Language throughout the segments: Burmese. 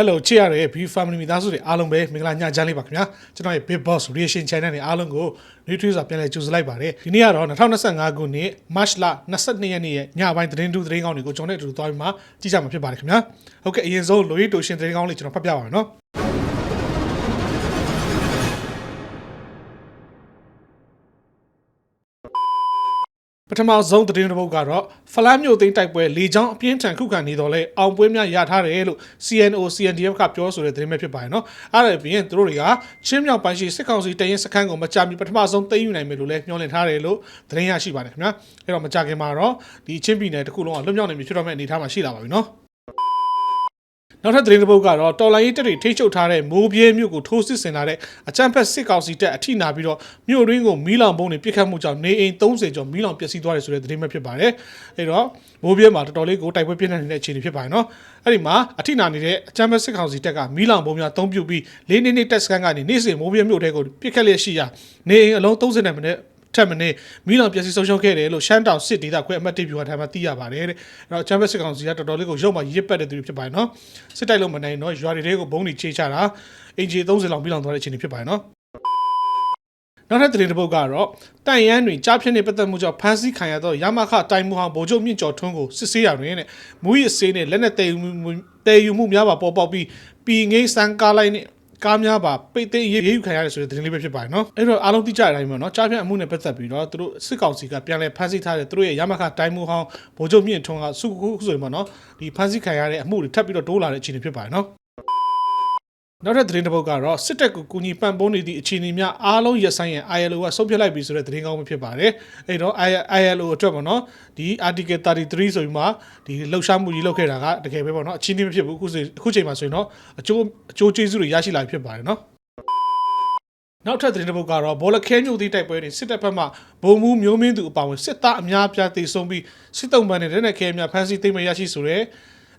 Hello ချစ်ရတဲ့ B Family မိသားစုတွေအားလုံးပဲမင်္ဂလာညချမ်းလေးပါခင်ဗျာကျွန်တော်ရဲ့ Big Boss Reaction Channel နဲ့အားလုံးကို Nutrient စွာပြန်လည်ကြိုဆိုလိုက်ပါတယ်ဒီနေ့ကတော့2025ခုနှစ် March လ22ရက်နေ့ရဲ့ညပိုင်းသတင်းတူသတင်းကောင်းတွေကိုကျွန်တော်နဲ့အတူတူသွားပြီးမှကြည့်ကြမှာဖြစ်ပါတယ်ခင်ဗျာဟုတ်ကဲ့အရင်ဆုံးလိုရီတိုရှင်သတင်းကောင်းလေးကျွန်တော်ဖတ်ပြပါမယ်နော် ထမဆုံးသတင်းတစ်ပုဒ်ကတော့ဖလားမြို့သိမ်းတိုက်ပွဲလေကြောင်းအပြင်းထန်ခုခံနေတော့လဲအောင်ပွဲများရထားတယ်လို့ CNO CNDF ကပြောဆိုတဲ့သတင်းပဲဖြစ်ပါတယ်နော်အဲ့ဒါပြင်သူတို့တွေကချင်းမြောက်ပိုင်းရှိစစ်ကောင်စီတရင်စခန်းကိုမကြမီပထမဆုံးသိမ်းယူနိုင်မယ်လို့လည်းမျှော်လင့်ထားတယ်လို့သတင်းရရှိပါတယ်ခင်ဗျာအဲ့တော့မကြခင်မှာတော့ဒီချင်းပြည်နယ်တစ်ခုလုံးကလွတ်မြောက်နေပြီဖြစ်တော့မယ့်အနေအထားမှာရှိလာပါပြီနော် နောက်ထပ်သတင်းတစ်ပုဒ်ကတော့တော်လိုင်းရေးတပ်တွေထိချုပ်ထားတဲ့မိုးပြဲမြို့ကိုထိုးစစ်ဆင်လာတဲ့အကြမ်းဖက်စစ်ကောင်စီတပ်အထိနာပြီးတော့မြို့ရင်းကိုမီးလောင်ပုံတွေပြစ်ခတ်မှုကြောင့်နေအိမ်30ကျော်မီးလောင်ပျက်စီးသွားတယ်ဆိုတဲ့သတင်းပဲဖြစ်ပါတယ်။အဲတော့မိုးပြဲမှာတော်တော်လေးကိုတိုက်ပွဲပြင်းထန်နေတဲ့အခြေအနေဖြစ်ပါတယ်နော်။အဲ့ဒီမှာအထိနာနေတဲ့အကြမ်းဖက်စစ်ကောင်စီတပ်ကမီးလောင်ပုံများအသုံးပြုပြီးလေးနေနေတက်စကန်ကနေနေ့စဉ်မိုးပြဲမြို့ထဲကိုပြစ်ခတ်လျက်ရှိရာနေအိမ်အလုံး30နဲ့မနဲ့ ထက်မင်းမီလောင်ပျက်စီးဆုံးရှုံးခဲ့တယ်လို့ရှမ်းတောင်စစ်ဒေသခွဲအမှတ်1ဗျူဟာထိုင်မှာသိရပါတယ်တဲ့အဲ့တော့ချမ်ပီယံစစ်ကောင်စီကတော်တော်လေးကိုရုပ်မှရစ်ပတ်တဲ့သူတွေဖြစ်ပါတယ်နော်စစ်တိုက်လို့မနိုင်တော့ရွာတွေကိုဘုံတွေချေချတာအင်ဂျီ30လောက်မီလောင်သွားတဲ့အခြေအနေဖြစ်ပါတယ်နော်နောက်ထပ်သတင်းတစ်ပုဒ်ကတော့တိုင်ရန်တွင်ကြားဖြစ်နေပတ်သက်မှုကြောင့်ဖမ်းဆီးခံရသောရမခတိုင်မှုဟောင်းဗိုလ်ချုပ်မြင့်ကျော်ထွန်းကိုစစ်ဆေးရတွင်တဲ့မူရစ်ဆေးနဲ့လက်နက်တည်ယူမှုတည်ယူမှုများပါပေါ်ပေါက်ပြီးပီငိမ့်စန်ကားလိုက်နဲ့ ကားများပါပိတ်သိမ်းရေးယူခံရတယ်ဆိုတဲ့သတင်းလေးပဲဖြစ်ပါတယ်နော်အဲ့တော့အားလုံးသိကြတဲ့အတိုင်းပဲနော်ကြားပြအမှုနဲ့ပတ်သက်ပြီးတော့သူတို့စစ်ကောင်စီကပြန်လည်ဖမ်းဆီးထားတဲ့သူတို့ရဲ့ရမခတိုင်းမှုဟောင်းဗိုလ်ချုပ်မြင့်ထွန်းကစုခုဆိုရင်ပေါ့နော်ဒီဖမ်းဆီးခံရတဲ့အမှုတွေထပ်ပြီးတော့တိုးလာတဲ့အခြေအနေဖြစ်ပါတယ်နော် နောက်ထပ်သတင်းတစ်ပုဒ်ကတော့စစ်တပ်ကိုကူညီပံ့ပိုးနေသည့်အခြေအနေများအားလုံးရပ်ဆိုင်ရန် ILO ကဆုံးဖြတ်လိုက်ပြီဆိုတဲ့သတင်းကောင်းပဲဖြစ်ပါတယ်။အဲ့တော့ ILO အတွက်ပေါ့နော်ဒီ Article 33ဆိုပြီးမှဒီလှုပ်ရှားမှုကြီးလုပ်ခဲ့တာကတကယ်ပဲပေါ့နော်အချင်းချင်းမဖြစ်ဘူးအခုဆိုအခုချိန်မှာဆိုရင်တော့အကျိုးအကျိုးကျေးဇူးတွေရရှိလာပြီဖြစ်ပါတယ်နော်။နောက်ထပ်သတင်းတစ်ပုဒ်ကတော့ဘောလခဲမြို့သည့်တိုက်ပွဲတွင်စစ်တပ်ဘက်မှဗိုလ်မှူးမျိုးမင်းသူအပါအဝင်စစ်သားအများအပြားတေဆုံးပြီးစစ်တုံးပန်းနဲ့လက်နက်ခဲများဖမ်းဆီးသိမ်းမရရှိဆိုတဲ့အ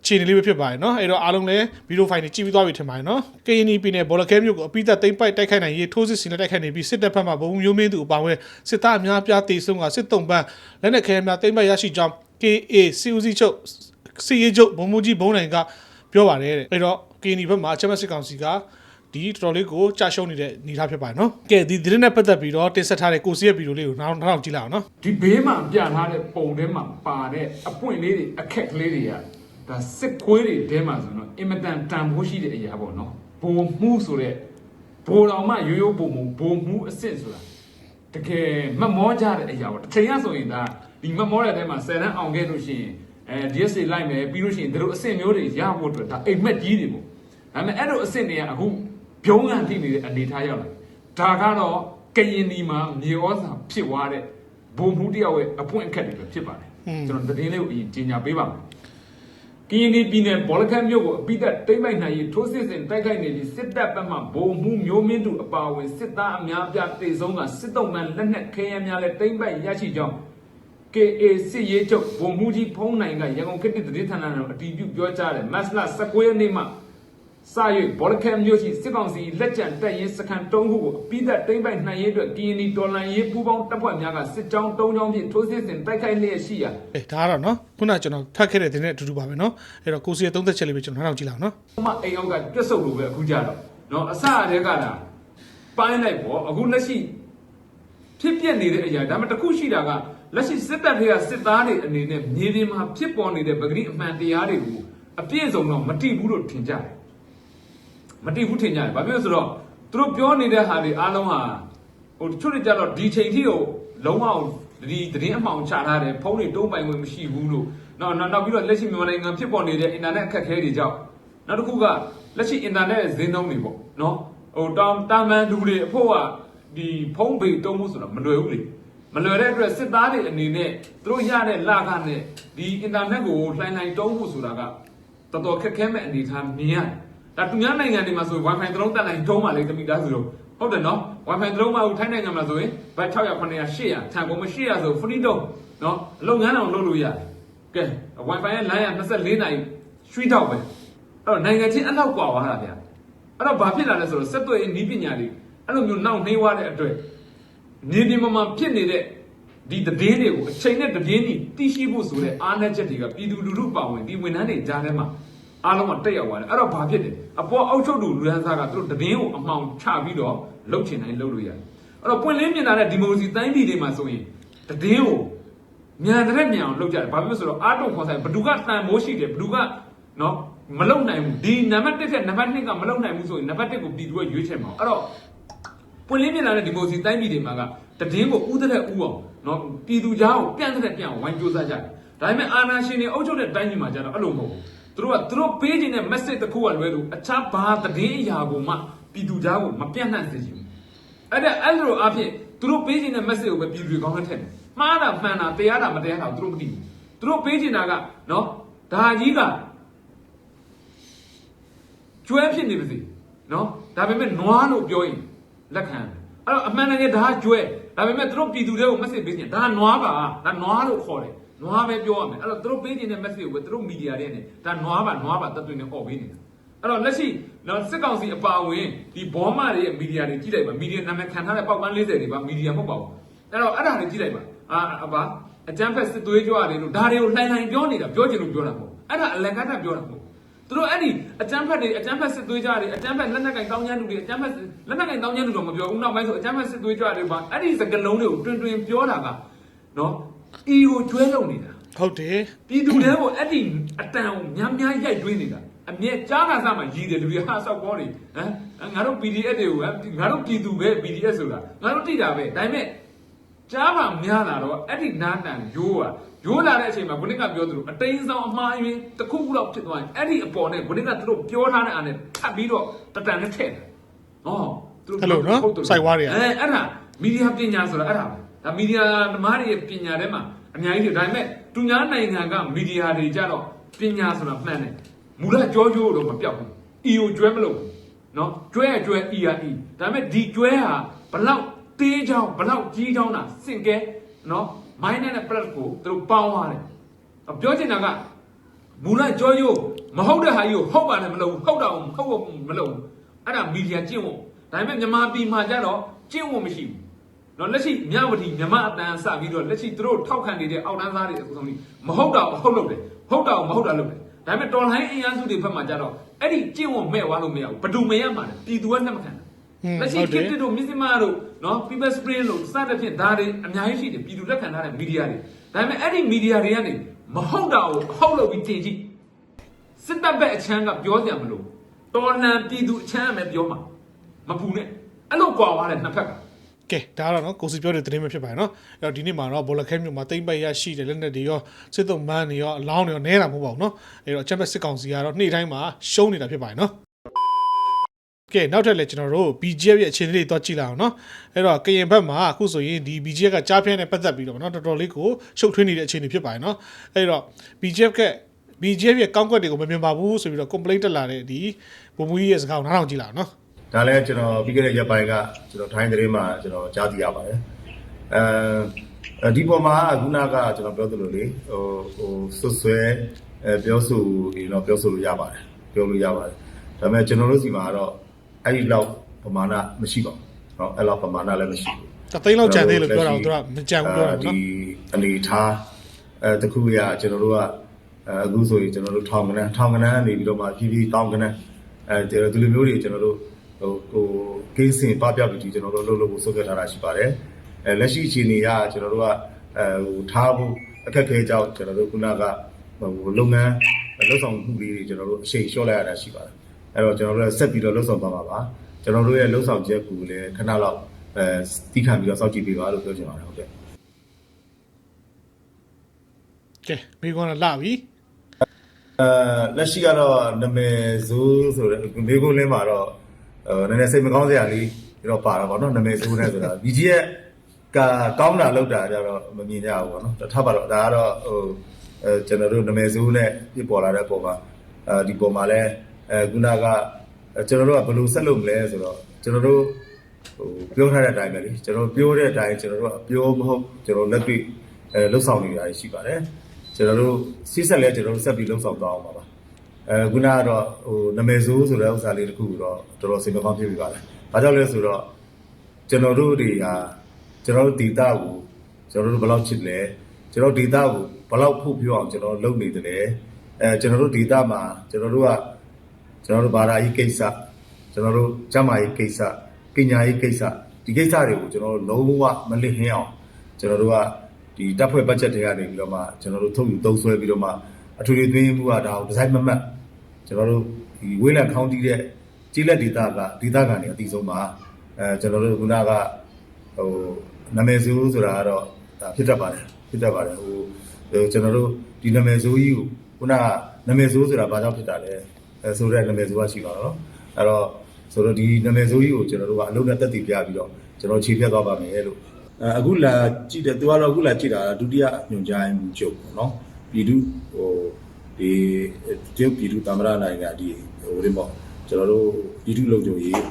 ခြေအနေလေးပဲဖြစ်ပါတယ်နော်အဲ့တော့အားလုံးလည်းဗီဒီယိုဖိုင်တွေကြည့်ပြီးသွားပြီထင်ပါတယ်နော် KNP နဲ့ဘောလကဲမြို့ကိုအပိသက်သိမ့်ပိုက်တိုက်ခိုက်နိုင်ရေးထိုးစစ်စီနဲ့တိုက်ခိုက်နေပြီးစစ်တပ်ဘက်မှဘုံမျိုးမင်းသူအပါအဝင်စစ်သားအများပြားတေဆုံးကစစ်တုံးပန်းလက်နက်ခဲများသိမ့်ပိုက်ရရှိကြောင်း KA စီဦးစီချုပ်စီရေးချုပ်ဘုံမူကြီးဘုံနိုင်ကပြောပါတယ်တဲ့အဲ့တော့ KNP ဘက်မှာချက်မစစ်ကောင်စီကဒီတော်တော်လေးကိုကြာရှုံးနေတဲ့အနေထားဖြစ်ပါတယ်နော်။ကဲဒီသတင်းနဲ့ပတ်သက်ပြီးတော့တင်ဆက်ထားတဲ့ကိုစီရဲ့ဗီဒီယိုလေးကိုနောက်နောက်ကြည့်လိုက်အောင်နော်။ဒီဘေးမှာပြထားတဲ့ပုံထဲမှာပါတဲ့အပွင့်လေးတွေအခက်ကလေးတွေက ဒါစစ်ခွေးတွေတဲမှာဆိုတော့အင်မတန်တန်ဖိုးရှိတဲ့အရာပေါ့နော်ဘိုလ်မှုဆိုတဲ့ဘိုလ်တော်မှရိုးရိုးဘုံမှုဘိုလ်မှုအစ်စ်ဆိုတာတကယ်မမောကြတဲ့အရာပေါ့တစ်ချိန်ရဆိုရင်ဒါဒီမမောတဲ့တဲမှာ10တန်းအောင်ခဲ့လို့ရှိရင်အဲ DSA လိုက်မယ်ပြီးလို့ရှိရင်တို့အစ်စ်မျိုးတွေရဖို့အတွက်ဒါအိမ်မက်ကြီးတွေပေါ့ဒါပေမဲ့အဲ့လိုအစ်စ်တွေကအခုပြုံးကန်တိနေတဲ့အနေထားရောက်လာဒါကတော့ကရင်ဒီမှာမြေဩဇာဖြစ်သွားတဲ့ဘုံမှုတယောက်ရဲ့အပွင့်အခက်တွေပဲဖြစ်ပါတယ်ကျွန်တော်သတင်းလေးကိုအရင်ကြီးညာပေးပါမယ် ကရင်ပြည်နယ်ဘောလခတ်မြို့ကိုအပိသက်တိမ့်မိုက်နိုင်ရေးထိုးစစ်ဆင်တိုက်ခိုက်နေသည့်စစ်တပ်ဘက်မှဘုံမှုမျိုးမင်းသူအပါအဝင်စစ်သားအများအပြားတေဆုံးကစစ်တုံးမှန်လက်နက်ခဲယမ်းများလည်းတိမ့်ပိုက်ရရှိကြောင်း KA စစ်ရေးချုပ်ဘုံမှုကြီးဖုံးနိုင်ကရန်ကုန်ခေတ်သစ်သတင်းဌာနတော်အတည်ပြုပြောကြားတယ်မတ်လ19ရက်နေ့မှာ စာရွေဘောလခဲမြို့ရှိစစ်ကောင်စီလက်ကျန်တပ်ရင်းစခန်း၃ခုကိုအပိသက်တိမ့်ပိုက်နိုင်ရေးအတွက် KNY ဒေါ်လာရေးပူးပေါင်းတပ်ဖွဲ့များကစစ်ကြောင်း၃ကြောင်းဖြင့်ထိုးစစ်ဆင်တိုက်ခိုက်လျက်ရှိရာ။အေးဒါကတော့နော်ခုနကကျွန်တော်ဖတ်ခဲ့တဲ့သတင်းနဲ့အတူတူပါပဲနော်။အဲ့တော့ကိုစီရဲ့သုံးသက်ချက်လေးပဲကျွန်တော်နောက်ကြည့်လိုက်အောင်နော်။မအိမ်အောက်ကပြက်စုပ်လို့ပဲအခုကြတော့နော်အစအတည်းကလာပိုင်းလိုက်ပေါ့အခုလက်ရှိဖြစ်ပြနေတဲ့အရာဒါပေမဲ့တစ်ခုရှိတာကလက်ရှိစစ်တပ်တွေကစစ်သားတွေအနေနဲ့မြေပြင်မှာဖြစ်ပေါ်နေတဲ့ပဂတိအမှန်တရားတွေကိုအပြည့်စုံတော့မတိဘူးလို့ထင်ကြတယ်။ မတိဘူးထင်ကြတယ်။ဘာဖြစ်လို့ဆိုတော့သူတို့ပြောနေတဲ့ဟာတွေအားလုံးဟာဟိုတချို့တွေကြတော့ဒီချိန်ထိကိုလုံးဝဒီသတင်းအမှောင်ချထားတယ်ဖုန်းတွေတုံးပိုင်ဝင်မရှိဘူးလို့နောက်နောက်နောက်ပြီးတော့လက်ရှိမြန်မာနိုင်ငံဖြစ်ပေါ်နေတဲ့အင်တာနက်အခက်အခဲတွေကြောင့်နောက်တစ်ခုကလက်ရှိအင်တာနက်ဈေးနှုန်းတွေပေါ့နော်ဟိုတောင်တာမန်လူတွေအဖို့ကဒီဖုန်းပေတုံးမှုဆိုတာမလွယ်ဘူးလေမလွယ်တဲ့အတွက်စစ်သားတွေအနေနဲ့သူတို့ရတဲ့လကနဲ့ဒီအင်တာနက်ကိုလှိုင်းလှိုင်းတုံးဖို့ဆိုတာကတော်တော်ခက်ခဲမဲ့အနေအထားမြင်ရတယ် ဒါသူများနိုင်ငံတွေမှာဆိုရင် Wi-Fi တစ်လုံးတက်လိုက်တုံးပါလေတမိသားစုလုံးဟုတ်တယ်နော် Wi-Fi တစ်လုံးမှထိုင်းနိုင်ငံမှာဆိုရင်ဘတ်600 900 800ထံကုန်မ800ဆို free တုံးနော်အလုပ်ငန်းအောင်လုပ်လို့ရတယ်ကဲ Wi-Fi ရဲ့ line က24နိုင်ရွှေတောက်ပဲအဲ့တော့နိုင်ငံချင်းအဲ့လောက်กว่าသွားတာဗျာအဲ့တော့ဘာဖြစ်လာလဲဆိုတော့စက်သွယ်ရေးနည်းပညာတွေအဲ့လိုမျိုးနောက်နှေးသွားတဲ့အတွက်နေဒီမှာဖြစ်နေတဲ့ဒီသတင်းတွေကိုအချိန်နဲ့တပြင်းညီသိရှိဖို့ဆိုတဲ့အားနည်းချက်တွေကပြည်သူလူထုပါဝင်ဒီဝန်ထမ်းတွေကြားထဲမှာ အားလုံးကတက်ရောက်သွားတယ်အဲ့တော့ဘာဖြစ်တယ်အပေါ်အောက်ချုပ်သူလူဒန်းစားကသူတို့တည်င်းကိုအမှောင်ချပြီးတော့လှုပ်ချင်တိုင်းလှုပ်လို့ရတယ်အဲ့တော့ပွင့်လင်းမြင်လာတဲ့ဒီမိုကရေစီတိုင်းပြည်တွေမှာဆိုရင်တည်င်းကိုမြန်တဲ့မြန်အောင်လှုပ်ကြတယ်ဘာဖြစ်လို့ဆိုတော့အာတုံခေါ်ဆိုင်ဘယ်သူကတန်မိုးရှိတယ်ဘယ်သူကနော်မလုံနိုင်ဘူးဒီနံပါတ်1ထက်နံပါတ်2ကမလုံနိုင်ဘူးဆိုရင်နံပါတ်1ကိုပြည်သူကရွေးချယ်မှာအဲ့တော့ပွင့်လင်းမြင်လာတဲ့ဒီမိုစီတိုင်းပြည်တွေမှာကတည်င်းကိုဥတဲ့ဥအောင်နော်ပြည်သူကြားကိုပြန့်တဲ့ပြန့်အောင်ဝိုင်းကြိုးစားကြတယ်ဒါပေမဲ့အာဏာရှင်တွေအုပ်ချုပ်တဲ့တိုင်းပြည်မှာကျတော့အဲ့လိုမဟုတ်ဘူး သူတို့ကသူတို့ပေးခြင်းတဲ့ message တစ်ခုကလွဲလို့အခြားဘာတည်င်းအရာကိုမှပြည်သူကြားကိုမပြန့်နှံ့စေချင်ဘူးအဲ့ဒါအဲ့လိုအဖြစ်သူတို့ပေးခြင်းတဲ့ message ကိုပဲပြည်သူတွေကောင်းတဲ့ထက်တယ်မှားတာမှန်တာတရားတာမတရားတာသူတို့မသိဘူးသူတို့ပေးခြင်းတာကနော်ဒါကြီးကကျွဲဖြစ်နေပါစေနော်ဒါပေမဲ့နွားလို့ပြောရင်လက်ခံတယ်အဲ့တော့အမှန်တကယ်ဒါကကျွဲဒါပေမဲ့သူတို့ပြည်သူတွေကို message ပေးခြင်းဒါကနွားပါဒါနွားလို့ခေါ်တယ် နွားပဲပြောရမယ်အဲ့တော့သူတို့ပေးခြင်းတဲ့ message ကိုပဲသူတို့မီဒီယာတွေနဲ့ဒါနွားပါနွားပါတတ်သွင်းနေဟော်ပေးနေတာအဲ့တော့လက်ရှိနော်စစ်ကောင်စီအပါအဝင်ဒီဘောမတွေရဲ့မီဒီယာတွေကြည့်လိုက်ပါမီဒီယာနာမည်ခံထားတဲ့ပေါက်ပန်း40တွေပါမီဒီယာမဟုတ်ပါဘူးအဲ့တော့အဲ့ဒါတွေကြည့်လိုက်ပါအာအပါအတန်းဖက်စစ်သွေးကြွတွေလို့ဒါတွေကိုလှိုင်လှိုင်ပြောနေတာပြောချင်လို့ပြောတာမဟုတ်အဲ့ဒါအလကားတာပြောတာမဟုတ်သူတို့အဲ့ဒီအတန်းဖက်တွေအတန်းဖက်စစ်သွေးကြတွေအတန်းဖက်လက်နက်ကင်တောင်းကျမ်းလူတွေအတန်းဖက်လက်နက်ကင်တောင်းကျမ်းလူတော့မပြောဘူးနောက်ပိုင်းဆိုအတန်းဖက်စစ်သွေးကြတွေပါအဲ့ဒီစကလုံးတွေကိုတွင်တွင်ပြောတာကနော် အီကိုကျွဲလုံနေတာဟုတ်တယ်ပြည်သူတွေကိုအဲ့ဒီအတန်ကိုများများရိုက်တွင်းနေတာအမြဲကြားကစားမှရည်တယ်လူတွေဟာဆောက်ပေါ်တွေဟမ်ငါတို့ PDF တွေကိုဟမ်ငါတို့ပြည်သူပဲ PDF ဆိုတာငါတို့တိတာပဲဒါပေမဲ့ကြားမှများလာတော့အဲ့ဒီနားတန်ရိုးอ่ะရိုးလာတဲ့အချိန်မှာဘုန်းကပြောသလိုအတိန်ဆောင်အမှားယွင်းတစ်ခုခုတော့ဖြစ်သွားရင်အဲ့ဒီအပေါ်နဲ့ဘုန်းကသူတို့ပြောထားတဲ့အားနဲ့ထပ်ပြီးတော့တတန်နဲ့ထည့်တယ်ဟောသူတို့အဲ့လိုနော်ဟုတ်တယ်စိုက်ဝါးတွေကအဲအဲ့ဒါမီဒီယာပညာဆိုတာအဲ့ဒါပဲ ဒါမီဒီယာဓမ္မတွေရဲ့ပညာထဲမှာအများကြီးတွေဒါပေမဲ့သူများနိုင်ငံကမီဒီယာတွေကြတော့ပညာဆိုတာမှန်တယ်မူလကြောကျိုးတော့မပြောက်ဘူး EO ကျွဲမလို့ဘူးနော်ကျွဲရကျွဲ ERE ဒါပေမဲ့ဒီကျွဲဟာဘလောက်တေးချောင်းဘလောက်ကြီးချောင်းတာစင်ကဲနော် minus နဲ့ plus ကိုသူတို့ပေါင်းသွားတယ်အပြောချင်တာကမူလကြောကျိုးမဟုတ်တဲ့ဟာကြီးကိုဟုတ်ပါနဲ့မလုပ်ဘူးဟုတ်တာကိုဟုတ်ဖို့မလုပ်ဘူးအဲ့ဒါမီဒီယာကျင့်ဝတ်ဒါပေမဲ့မြန်မာပြည်မှာကြတော့ကျင့်ဝတ်မရှိဘူး နော်လက်ရှိမြဝတီမြမအတန်စပြီးတော့လက်ရှိသူတို့ထောက်ခံနေတဲ့အောက်တန်းသားတွေအကုန်လုံးဒီမဟုတ်တာကိုဟုတ်လုပ်တယ်ဟုတ်တာကိုမဟုတ်တာလုပ်တယ်ဒါပေမဲ့တော်လိုင်းအင်အားစုတွေဘက်မှာကြတော့အဲ့ဒီကျင့်ဝတ်မဲ့သွားလို့မရဘူးဘယ်သူမရမှာလဲပြည်သူကလက်မခံဘူးလက်ရှိခေတ်တို့မြစ်စမတို့နော် people spring လို့စတဲ့ဖြင့်ဒါတွေအများကြီးရှိတယ်ပြည်သူလက်ခံထားတဲ့မီဒီယာတွေဒါပေမဲ့အဲ့ဒီမီဒီယာတွေကနေမဟုတ်တာကိုဟုတ်လုပ်ပြီးတင်ကြည့်စစ်တပ်ဘက်အချမ်းကပြောကြမလို့တော်လန်ပြည်သူအချမ်းကပဲပြောမှာမပူနဲ့အဲ့လိုကွာသွားတယ်နှစ်ဖက်က ကဲဒါကတော့နော်ကိုစီပြောတဲ့သတင်းပဲဖြစ်ပါတယ်နော်အဲ့တော့ဒီနေ့မှာတော့ဘောလခဲမြို့မှာတိမ့်ပိုက်ရရှိတယ်လက်နက်တွေရောစစ်သုံးမန်းတွေရောအလောင်းတွေရောနဲတာမဟုတ်ပါဘူးနော်အဲ့တော့အချက်မဲ့စစ်ကောင်စီကတော့နေ့တိုင်းမှာရှုံးနေတာဖြစ်ပါတယ်နော်ကဲနောက်ထပ်လည်းကျွန်တော်တို့ BGF ရဲ့အခြေအနေတွေတော့ကြည့်လိုက်အောင်နော်အဲ့တော့ကရင်ဘက်မှာအခုဆိုရင်ဒီ BGF ကကြားဖြန်းနဲ့ပတ်သက်ပြီးတော့နော်တော်တော်လေးကိုရှုပ်ထွေးနေတဲ့အခြေအနေဖြစ်ပါတယ်နော်အဲ့တော့ BGF က BGF ရဲ့ကောင်းကွက်တွေကိုမမြင်ပါဘူးဆိုပြီးတော့ complaint တက်လာတဲ့ဒီဘုံမူကြီးရဲ့စကားကိုနားထောင်ကြည့်လိုက်အောင်နော် ဒါလည်းကျွန်တော်ပြီးခဲ့တဲ့ရက်ပိုင်းကကျွန်တော်ထိုင်းသတင်းမှာကျွန်တော်ကြားသိရပါတယ်အဲဒီပေါ်မှာခုနကကျွန်တော်ပြောသလိုလေဟိုဟိုဆွဆွဲအဲပြောဆိုရင်တော့ပြောဆိုလို့ရပါတယ်ပြောလို့ရပါတယ်ဒါပေမဲ့ကျွန်တော်တို့စီမှာတော့အဲ့ဒီလောက်ပမာဏမရှိပါဘူးเนาะအဲ့လောက်ပမာဏလည်းမရှိဘူး တသိန်းလောက်ကြံသေးလို့ပြောတာကိုသူကမကြံဘူးပြောတာ ဒီ နော် အနေထားအဲတခုရကျွန်တော်တို့ကအဲအခုဆိုရင်ကျွန်တော်တို့ထောင်ကနန်းထောင်ကနန်းနေပြီးတော့မှပြည်ပြည်တောင်းကနန်းအဲဒီလိုမျိုးတွေကျွန်တော်တို့ ဟိုဟိုကိစ္စင်ပပြပတီကျွန်တော်တို့လုပ်လို့ဆုတ်ခဲ့ထားတာရှိပါတယ်အဲလက်ရှိအခြေအနေကကျွန်တော်တို့ကအဲဟိုထားဖို့အခက်အခဲကြောင့်ကျွန်တော်တို့ခုနကဟိုလုပ်ငန်းလုပ်ဆောင်မှုလေးတွေကျွန်တော်တို့အရှိန်လျှော့လိုက်ရတာရှိပါတယ်အဲတော့ကျွန်တော်တို့ကဆက်ပြီးတော့လုပ်ဆောင်သွားမှာပါကျွန်တော်တို့ရဲ့လုပ်ဆောင်ချက်ကူလည်းခဏလောက်အဲတီးခံပြီးတော့စောင့်ကြည့်ပေးပါလို့ပြောချင်ပါတယ်ဟုတ်ကဲ့ကဲမိကွန်းတော့လာပြီအဲလက်ရှိကတော့နာမည်ဇိုးဆိုတဲ့မိကုန်းလင်းမှာတော့အဲ နည်းနည်းစိတ်မကောင်းစရာလေးတော့ပါတာပေါ့နော်နာမည်ဇိုးနဲ့ဆိုတာ BG ရဲ့ကကောင်းတာလောက်တာကြတော့မမြင်ကြဘူးပေါ့နော်ထားပါတော့ဒါကတော့ဟိုအဲကျွန်တော်တို့နာမည်ဇိုးနဲ့ပြပေါ်လာတဲ့ပုံမှာအဲဒီပုံမှာလဲအဲခုနကကျွန်တော်တို့ကဘယ်လိုဆက်လုပ်မလဲဆိုတော့ကျွန်တော်တို့ဟိုပြောထားတဲ့အတိုင်းပဲလေကျွန်တော်ပြောတဲ့အတိုင်းကျွန်တော်တို့ကပြောမဟုတ်ကျွန်တော်လက်တွေ့အဲလှုပ်ဆောင်နေတာရှိပါတယ်ကျွန်တော်တို့စီးဆက်လဲကျွန်တော်တို့ဆက်ပြီးလှုပ်ဆောင်သွားအောင်ပါပါ အဲခုနကတော့ဟိုနမယ်ဆိုးဆိုတဲ့ဥစ္စာလေးတစ်ခုကိုတော့တော်တော်စိတ်မကောင်းဖြစ်ပြီးပါတယ်။ဘာကြောင့်လဲဆိုတော့ကျွန်တော်တို့တွေကကျွန်တော်တို့ဒေတာကိုကျွန်တော်တို့ဘယ်လောက်ချစ်လဲကျွန်တော်ဒေတာကိုဘယ်လောက်ဖို့ပြောအောင်ကျွန်တော်လုပ်နေတယ်လဲအဲအဲကျွန်တော်တို့ဒေတာမှာကျွန်တော်တို့ကကျွန်တော်တို့ဘာသာရေးကိစ္စကျွန်တော်တို့ကျန်းမာရေးကိစ္စပညာရေးကိစ္စဒီကိစ္စတွေကိုကျွန်တော်တို့လုံးဝမလစ်ဟင်းအောင်ကျွန်တော်တို့ကဒီတပ်ဖွဲ့ဘတ်ဂျက်တွေကနေပြီးတော့မှကျွန်တော်တို့ထုတ်ယူသုံးစွဲပြီးတော့မှအထူးထွေသွင်းမှုကဒါကိုဒီဇိုင်းမမတ် ကျွန်တော်တို့ဒီဝေးလံခေါင်းတီးတဲ့ကြီးလက်ဒေတာကဒေတာကနေအတီးဆုံးပါအဲကျွန်တော်တို့ခုနကဟိုနာမည်စိုးဆိုတာကတော့ဒါဖြစ်တတ်ပါတယ်ဖြစ်တတ်ပါတယ်ဟိုဟိုကျွန်တော်တို့ဒီနာမည်ဆိုးကြီးကိုခုနကနာမည်ဆိုးဆိုတာဘာကြောင့်ဖြစ်တာလဲအဲဆိုတဲ့နာမည်ဆိုးကရှိပါတော့အဲ့တော့ဆိုတော့ဒီနာမည်ဆိုးကြီးကိုကျွန်တော်တို့ကအလုံးနဲ့တက်တည်ပြပြီးတော့ကျွန်တော်ခြေဖြတ်သွားပါမယ်လို့အဲအခုလာကြည့်တယ်သူကတော့အခုလာကြည့်တာဒုတိယညွှန်ကြားမှုချုပ်ပေါ့နော်ပြည်သူဟို ဒီတရုတ်ပြည်သူသမ္မတနိုင်ငံဒီဟိုဒီပေါ့ကျွန်တော်တို့ပြည်သူလုံခြုံရေး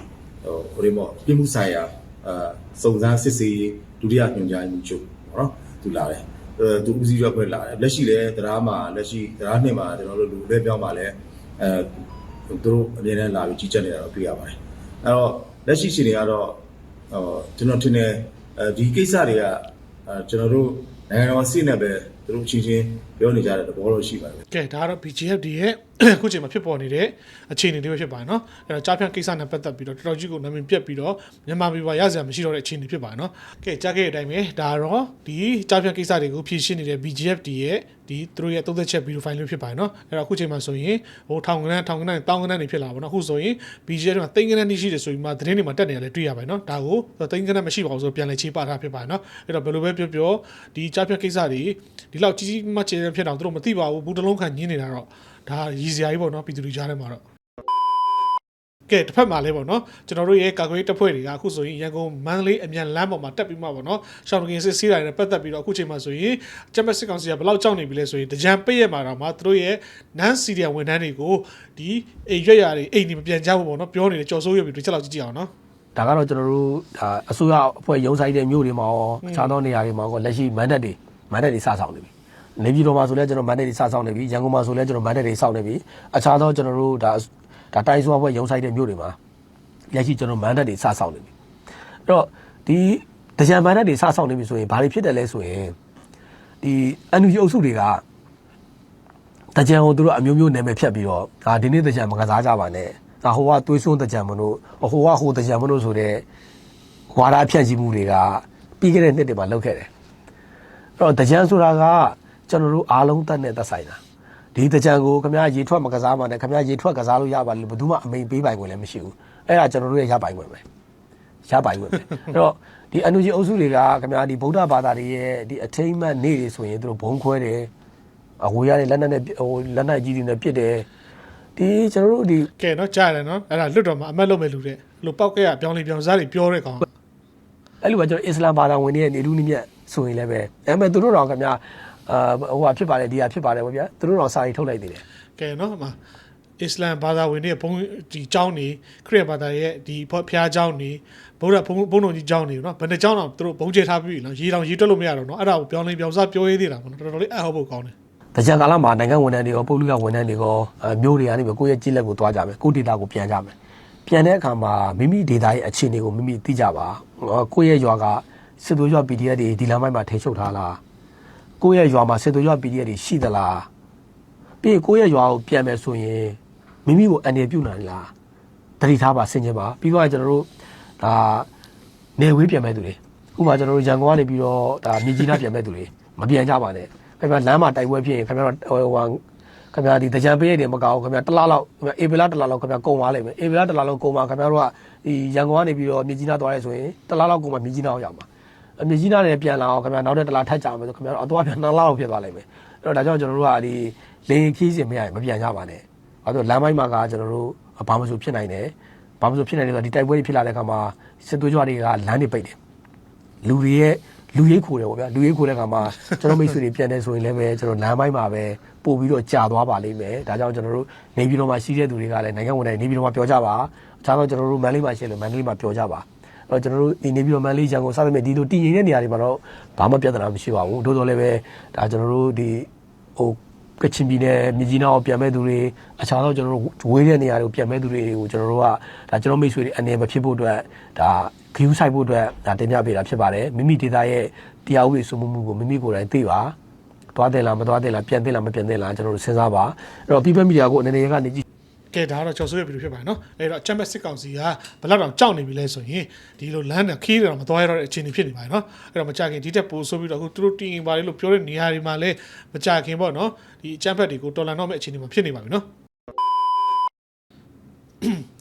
ဟိုဟိုဒီပေါ့ပြည်မှုဆိုင်ရာအာစုံစမ်းစစ်ဆေးရေးဒုတိယညွှန်ကြားမှုချုပ်ပေါ့နော်သူလာတယ်အဲသူဦးစီးရွက်ဖွဲ့လာတယ်လက်ရှိလည်းတရားမှာလက်ရှိတရားနှစ်မှာကျွန်တော်တို့လူပဲပြောင်းပါလဲအဲသူတို့အမြဲတမ်းလာပြီးကြီးကြပ်နေတာတော့တွေ့ရပါတယ်အဲတော့လက်ရှိရှင်တွေကတော့ဟောကျွန်တော်ထင်တယ်အဲဒီကိစ္စတွေကအဲကျွန်တော်တို့နိုင်ငံတော်အစိနဲ့ပဲသူတို့ချင်းချင်း ပြောနေကြတဲ့သဘောတော့ရှိပါတယ်။ကဲဒါကတော့ BGFD ရဲ့အခုချိန်မှာဖြစ်ပေါ်နေတဲ့အခြေအနေလေးပဲဖြစ်ပါတယ်နော်။အဲတော့ကြားဖြန့်ကိစ္စနဲ့ပတ်သက်ပြီးတော့တော်တော်ကြီးကိုနာမည်ပြက်ပြီးတော့မြန်မာပြည်ပါရစရာမရှိတော့တဲ့အခြေအနေဖြစ်ပါတယ်နော်။ကဲကြားခဲ့တဲ့အတိုင်းပဲဒါတော့ဒီကြားဖြန့်ကိစ္စတွေကိုဖြေရှင်းနေတဲ့ BGFD ရဲ့ဒီသူတို့ရဲ့သုံးသက်ချက်ဗီဒီယိုဖိုင်လေးဖြစ်ပါတယ်နော်။အဲတော့အခုချိန်မှာဆိုရင်ဟိုထောင်ကနန်းထောင်ကနန်းတောင်ကနန်းတွေဖြစ်လာပါဘောနော်။အခုဆိုရင် BGFD ကတိန်ကနန်းနေရှိတယ်ဆိုပြီးမှသတင်းတွေမှာတက်နေရလဲတွေ့ရပါတယ်နော်။ဒါကိုတိန်ကနန်းမရှိပါဘူးဆိုပြန်လဲခြေပထားဖြစ်ပါတယ်နော်။အဲတော့ဘယ်လိုပဲပြောပြောဒီကြားဖြန့်ကိစ္စတွေဒီလောက်ကြီးကြီးမားမားချင်းဖြစ်တော့သူတို့မသိပါဘူးဘူးတလုံးခံညင်းနေတာတော့ဒါရည်စရာကြီးပေါ့နော်ပြည်သူတွေကြားထဲမှာတော့ကဲတစ်ဖက်မှာလဲပေါ့နော်ကျွန်တော်တို့ရဲ့ကာကွယ်တပ်ဖွဲ့တွေကအခုဆိုရင်ရန်ကုန်မန္တလေးအမြန်လမ်းပေါ်မှာတက်ပြီးမှပေါ့နော်ရှောင်းတကင်စစ်စီးတိုင်းနဲ့ပတ်သက်ပြီးတော့အခုချိန်မှာဆိုရင်ကျမစစ်ကောင်စီကဘလောက်ကြောက်နေပြီလဲဆိုရင်တကြံပိတ်ရမှာတော့မှသူတို့ရဲ့နန်းစီရီယဝန်ထမ်းတွေကိုဒီအိမ်ရွက်ရာတွေအိမ်တွေမပြန်ကြဘူးပေါ့နော်ပြောနေတယ်ကြော်ဆိုးရပြီဒီချက်လောက်ကြည့်ကြအောင်နော်ဒါကတော့ကျွန်တော်တို့ဒါအစိုးရအဖွဲ့ရုံးဆိုင်တဲ့မြို့တွေမှာရောအခြားသောနေရာတွေမှာရောလက်ရှိမန်ဒတ်တွေမန်ဒတ်တွေစဆောင်နေပြီ နေပြည်တော်မှာဆိုလဲကျွန်တော်မန်ဒတ်တွေစဆောင်နေပြီရန်ကုန်မှာဆိုလဲကျွန်တော်မန်ဒတ်တွေစောင့်နေပြီအခြားသောကျွန်တော်တို့ဒါဒါတိုင်းဆိုအဖွဲ့ရုံးဆိုင်တဲ့မြို့တွေမှာလက်ရှိကျွန်တော်မန်ဒတ်တွေစဆောင်နေပြီအဲ့တော့ဒီတကြံမန်ဒတ်တွေစဆောင်နေပြီဆိုရင်ဘာတွေဖြစ်တယ်လဲဆိုရင်ဒီအန်ယူအုပ်စုတွေကတကြံကိုသူတို့အမျိုးမျိုးနာမည်ဖြတ်ပြီးတော့ဒါဒီနေ့တကြံမကစားကြပါနဲ့ဒါဟိုကသွေးစွန်းတကြံမလို့ဟိုကဟိုတကြံမလို့ဆိုတဲ့ဝါဒဖြန့်ချီမှုတွေကပြီးခဲ့တဲ့နှစ်တွေမှာလုပ်ခဲ့တယ်အဲ့တော့တကြံဆိုတာက ကျွန်တော်တို့အားလုံးတတ်နဲ့သက်ဆိုင်တာဒီတကြံကိုခင်ဗျားရေထွက်မကစားပါနဲ့ခင်ဗျားရေထွက်ကစားလို့ရပါလို့ဘယ်သူမှအမိန်ပေးပိုင်ခွင့်လည်းမရှိဘူးအဲ့ဒါကျွန်တော်တို့ရဲ့ရပိုင်ခွင့်ပဲရပိုင်ခွင့်ပဲအဲ့တော့ဒီအန်ယူဂျီအုပ်စုတွေကခင်ဗျားဒီဗုဒ္ဓဘာသာတွေရဲ့ဒီအထိမ့်မှတ်နေ့တွေဆိုရင်သူတို့ဘုံခွဲတယ်အဝေးရတဲ့လက်နက်နဲ့ဟိုလက်နက်ကြီးတွေနဲ့ပစ်တယ်ဒီကျွန်တော်တို့ဒီကဲနော်ကြားရတယ်နော်အဲ့ဒါလွတ်တော်မှာအမတ်လုပ်မဲ့လူတဲ့လို့ပောက်ခဲ့ရပြောင်းလေပြောင်းစားတွေပြောတဲ့ကောင်အဲ့လိုပဲကျွန်တော်အစ္စလာမ်ဘာသာဝင်တွေရဲ့နေလူနိမြတ်ဆိုရင်လည်းပဲအဲ့မဲ့သူတို့တော်ခင်ဗျာ အာဟိုဟာဖြစ်ပါတယ်ဒီဟာဖြစ်ပါတယ်ဗောဗျာသူတို့တော်စာရီထုတ်လိုက်သေးတယ်ကဲနော်အမအစ္စလမ်ဘာသာဝင်တွေဘုံဒီကျောင်းနေခရစ်ယာန်ဘာသာရဲ့ဒီဖျားကျောင်းနေဗုဒ္ဓဘုံဘုံတော်ကြီးကျောင်းနေနော်ဘယ်နှကျောင်းတော့သူတို့ဘုံကျဲထားပြီးနော်ရေတောင်ရေတွက်လို့မရတော့နော်အဲ့ဒါကိုပြောင်းလေပြောင်းစားပြောရေးသေးတာပေါ့နော်တော်တော်လေးအဟောဖို့ကောင်းတယ်တကြံကာလမှာနိုင်ငံဝန်ထမ်းတွေရောပုဂ္ဂလိကဝန်ထမ်းတွေရောအဲမျိုးတွေကနေပဲကိုယ့်ရဲ့ကြီးလက်ကိုသွားကြမယ်ကိုယ့်ဒေတာကိုပြန်ကြမယ်ပြန်တဲ့အခါမှာမိမိဒေတာရဲ့အခြေအနေကိုမိမိသိကြပါဟောကိုယ့်ရဲ့ရွာကစစ်သွေးရွာ PDF တွေဒီလမ်းပိုင်းမှာထိချုပ်ထားလား ကိုယ့်ရဲ့ရွာမှာစစ်သွေးရွာ PDF တွေရှိသလားပြီးရင်ကိုယ့်ရဲ့ရွာကိုပြန်မယ်ဆိုရင်မိမိကိုအနေပြုနိုင်လားတတိထားပါဆင်ခြင်ပါပြီးတော့ကျွန်တော်တို့ဒါနေဝေးပြန်မဲ့သူတွေဥပမာကျွန်တော်တို့ရန်ကုန်ကနေပြီးတော့ဒါမြကြီးနားပြန်မဲ့သူတွေမပြန်ကြပါနဲ့ခင်ဗျာလမ်းမှာတိုက်ပွဲဖြစ်ရင်ခင်ဗျာဟိုဟိုခင်ဗျာဒီတကြံပေးရတယ်မကောင်းခင်ဗျာတစ်လားလောက်ခင်ဗျာအေဗလာတစ်လားလောက်ခင်ဗျာကုန်သွားလိမ့်မယ်အေဗလာတစ်လားလောက်ကုန်ပါခင်ဗျာတို့ကဒီရန်ကုန်ကနေပြီးတော့မြကြီးနားသွားရဲဆိုရင်တစ်လားလောက်ကုန်မှမြကြီးနားကိုရောက်မှာအ မြကြီးနားနဲ့ပြန်လာအောင်ခင်ဗျာနောက်တဲ့တစ်လားထပ်ကြမယ်ဆိုခင်ဗျာတို့အသွားပြန်နှစ်လားလောက်ဖြစ်သွားလိမ့်မယ်အဲ့တော့ဒါကြောင့်ကျွန်တော်တို့ကဒီလေရင်ခီးစင်မရရင်မပြန်ကြပါနဲ့အဲ့တော့လမ်းပိုင်းမှာကကျွန်တော်တို့ဘာမှမဆိုဖြစ်နိုင်တယ်ဘာမှမဆိုဖြစ်နိုင်တယ်ဆိုတော့ဒီတိုက်ပွဲတွေဖြစ်လာတဲ့အခါမှာစစ်သွေးကြွတွေကလမ်းတွေပိတ်တယ်လူတွေရဲ့လူရိတ်ခိုတယ်ပေါ့ဗျာလူရိတ်ခိုတဲ့ခါမှာကျွန်တော်မိတ်ဆွေတွေပြန်နေဆိုရင်လည်းပဲကျွန်တော်လမ်းပိုင်းမှာပဲပို့ပြီးတော့ကြာသွားပါလိမ့်မယ်ဒါကြောင့်ကျွန်တော်တို့နေပြည်တော်မှာရှိတဲ့သူတွေကလည်းနိုင်ငံဝန်ထမ်းနေပြည်တော်မှာပြောကြပါအခြားတော့ကျွန်တော်တို့မန္တလေးမှာရှိတယ်မန္တလေးမှာပြောကြပါအဲ့ တော့ကျွန်တော်တို့ဒီနေပြည်တော်မန္တလေးရန်ကုန်စသဖြင့်ဒီလိုတည်ငြိမ်တဲ့နေရာတွေမှာတော့ဘာမှပြဿနာမရှိပါဘူးတိုးတော်လည်းပဲဒါကျွန်တော်တို့ဒီဟိုကချင်ပြည်နယ်မြကြီးနားကိုပြန်မဲ့သူတွေအခြားသောကျွန်တော်တို့ဝေးတဲ့နေရာတွေကိုပြန်မဲ့သူတွေကိုကျွန်တော်တို့ကဒါကျွန်တော်မိတ်ဆွေတွေအနေမဖြစ်ဖို့အတွက်ဒါခရူးဆိုင်ဖို့အတွက်ဒါတင်ပြပေးတာဖြစ်ပါတယ်မိမိဒေတာရဲ့တရားဥပဒေစိုးမိုးမှုကိုမိမိကိုယ်တိုင်သိပါသွားတင်လားမသွားတင်လားပြန်တင်လားမပြန်တင်လားကျွန်တော်တို့စဉ်းစားပါအဲ့တော့ people media ကိုအနေနဲ့ကနေကြည့် ကဲဒါကတော့ကျော်စိုးရဗီဒီယိုဖြစ်ပါတယ်နော်အဲ့တော့အချမ်းဘက်စစ်ကောင်စီကဘယ်လောက်တောင်ကြောက်နေပြီလဲဆိုရင်ဒီလိုလမ်းနဲ့ခီးတယ်တော့မသွားရတော့တဲ့အခြေအနေဖြစ်နေပါတယ်နော်အဲ့တော့မကြခင်ဒီတက်ပို့ဆိုပြီးတော့အခုသူတို့တင်ရင်ပါလေလို့ပြောတဲ့နေရာတွေမှာလည်းမကြခင်ပေါ့နော်ဒီအချမ်းဘက်တွေကိုတော်လန်တော့မဲ့အခြေအနေမှာဖြစ်နေပါပြီနော်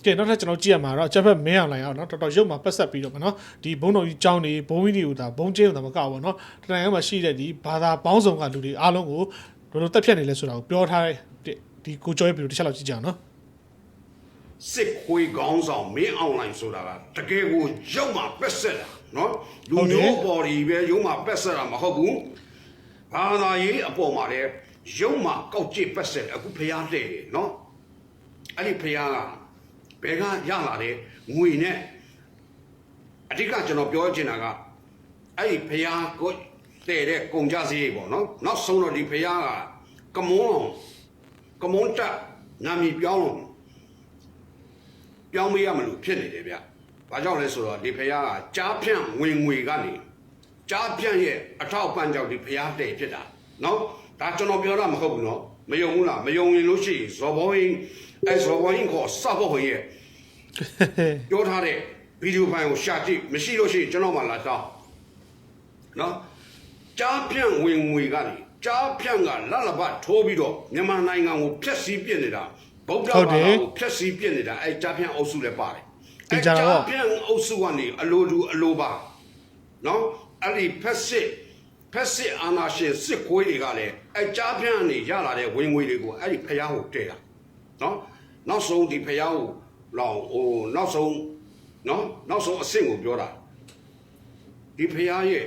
ကဲနောက်ထပ်ကျွန်တော်ကြည့်ရမှာတော့အချက်ဖက်မင်းအောင်လိုင်းအောင်နော်တော်တော်ရုပ်မှာပတ်ဆက်ပြီးတော့မနော်ဒီဘုံတော်ကြီးចောင်းနေဘုံကြီးတွေကိုဒါဘုံကျင်းတာမကောက်ဘောနော်တနင်္ဂနွေမှာရှိတဲ့ဒီဘာသာပေါင်းစုံကလူတွေအားလုံးကိုဘယ်လိုတက်ဖြတ်နေလဲဆိုတာကိုပြောထားတဲ့ဒီကိုကျော်ရဲ့ဗီဒီယိုတစ်ချက်လောက်ကြည့်ကြအောင်နော် စစ်ခွေးကောင်းဆောင်မင်းအွန်လိုင်းဆိုတာကတကယ်ကိုရုပ်မှာပက်ဆက်တာနော်လူဟုတ်တယ်မျိုးပေါ်ဒီပဲရုပ်မှာပက်ဆက်တာမဟုတ်ဘူးဘာသာရေးအပေါ်မှာလည်းရုပ်မှာကောက်ကျစ်ပက်ဆက်တယ်အခုဖျားတဲ့တယ်နော်အဲ့ဒီဖျားကဘယ်ကရလာတဲ့ငွေနဲ့အဓိကကျွန်တော်ပြောချင်တာကအဲ့ဒီဖျားကိုတဲ့တဲ့ကုန်ကြစည်ပေါ့နော်နောက်ဆုံးတော့ဒီဖျားကကမွန်းအောင်ကမွန်းတက်နာမည်ပြောင်းလို့ ပြောင်းမရမလို့ဖြစ်နေတယ်ဗျ။ဘာကြောင့်လဲဆိုတော့ဒီဖရားကကြားဖြန့်ဝင်ငွေကနေကြားဖြန့်ရဲ့အထောက်ပံ့ကြောင့်ဒီဖရားတည်ဖြစ်တာ။နော်ဒါကျွန်တော်ပြောတာမဟုတ်ဘူးနော်။မယုံဘူးလားမယုံရင်လို့ရှိရင်ဇော်ဘောင်းအဲဇော်ဘောင်းကိုစဖို့ဟိုရဲ့ပြောထားတဲ့ဗီဒီယိုဖိုင်ကိုရှာကြည့်မရှိလို့ရှိရင်ကျွန်တော်မှလာတောင်းနော်ကြားဖြန့်ဝင်ငွေကနေကြားဖြန့်ကလက်လဘထိုးပြီးတော့မြန်မာနိုင်ငံကိုဖျက်ဆီးပြစ်နေတာ ဗုဒ္ဓဟုတ်ဘာတယ်သာကိုဖျက်ဆီးပြစ်နေတာအဲကြားဖြန့်အုပ်စုလည်းပါတယ်သိကြတော့အဲကြားဖြန့်အုပ်စုကနေအလိုတူအလိုပါနော်အဲ့ဒီဖက်စစ်ဖက်စစ်အာဏာရှင်စစ်ခွေးတွေကလည်းအဲကြားဖြန့်ကနေရလာတဲ့ဝင်ငွေတွေကိုအဲ့ဒီဖျားကိုတည်တာနော်နောက်ဆုံးဒီဖျားကိုလောင်ဟိုနောက်ဆုံးနော်နောက်ဆုံးအဆင့်ကိုပြောတာဒီဖရားရဲ့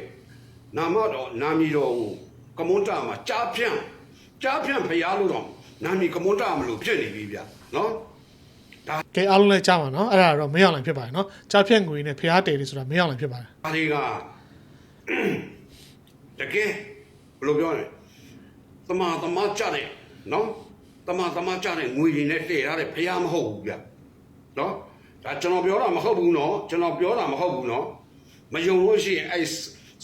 နာမတော်နာမည်တော်ကိုကမွန်တာမှာကြားဖြန့်ကြားဖြန့်ဖရားလို့တော့ နာမည်ကမွန်တာမလို့ဖြစ်နေပြီဗျနော်ကဲအားလုံးလည်းကြားပါနော်အဲ့ဒါတော့မင်းအောင်လိုင်းဖြစ်ပါတယ်နော်ကြားဖြတ်ငွေနဲ့ဖျားတယ်တယ်ဆိုတာမင်းအောင်လိုင်းဖြစ်ပါတယ်ဒါတွေကတကယ်ဘယ်လိုပြောလဲတမန်တမန်ကြတဲ့နော်တမန်တမန်ကြတဲ့ငွေတွေနဲ့တည်ထားတဲ့ဖရားမဟုတ်ဘူးဗျနော်ဒါကျွန်တော်ပြောတာမဟုတ်ဘူးနော်ကျွန်တော်ပြောတာမဟုတ်ဘူးနော်မယုံလို့ရှိရင်အဲ့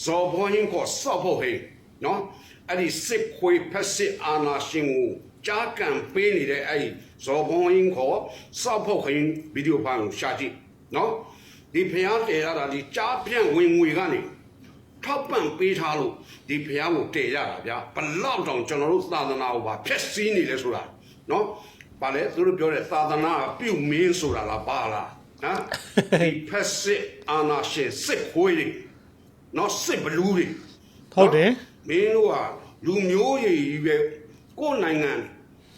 ဇော်ဘောင်းကိုစောက်ဖို့ဟေးနော်အဲ့ဒီစစ်ခွေဖက်စစ်အာနာရှင်ကို ကြားကန်ပေးနေတဲ့အဲ့ဒီဇော်ဘောင်းကိုစောက်ဖို့ဟေးဗီဒီယိုဖိုင်ကိုရှာကြည့်နော်ဒီဖျားတည်ရတာဒီကြားပြန့်ဝင်ငွေကနေထောက်ပံ့ပေးထားလို့ဒီဖះကိုတည်ရတာဗျာဘလောက်တောင်ကျွန်တော်တို့သာသနာကိုပါဖျက်ဆီးနေလဲဆိုတာနော်ဘာလဲသူတို့ပြောတဲ့သာသနာကပြုတ်မင်းဆိုတာလားပါလားဟမ်ဒီဖက်စစ်အာနာရှင်စစ်ခွေးတွေနော်စစ်ဘလူးတွေဟုတ်တယ်မင်းတို့ကလူမျိုးရည်ကြီးပဲကိုယ်နိုင်ငံ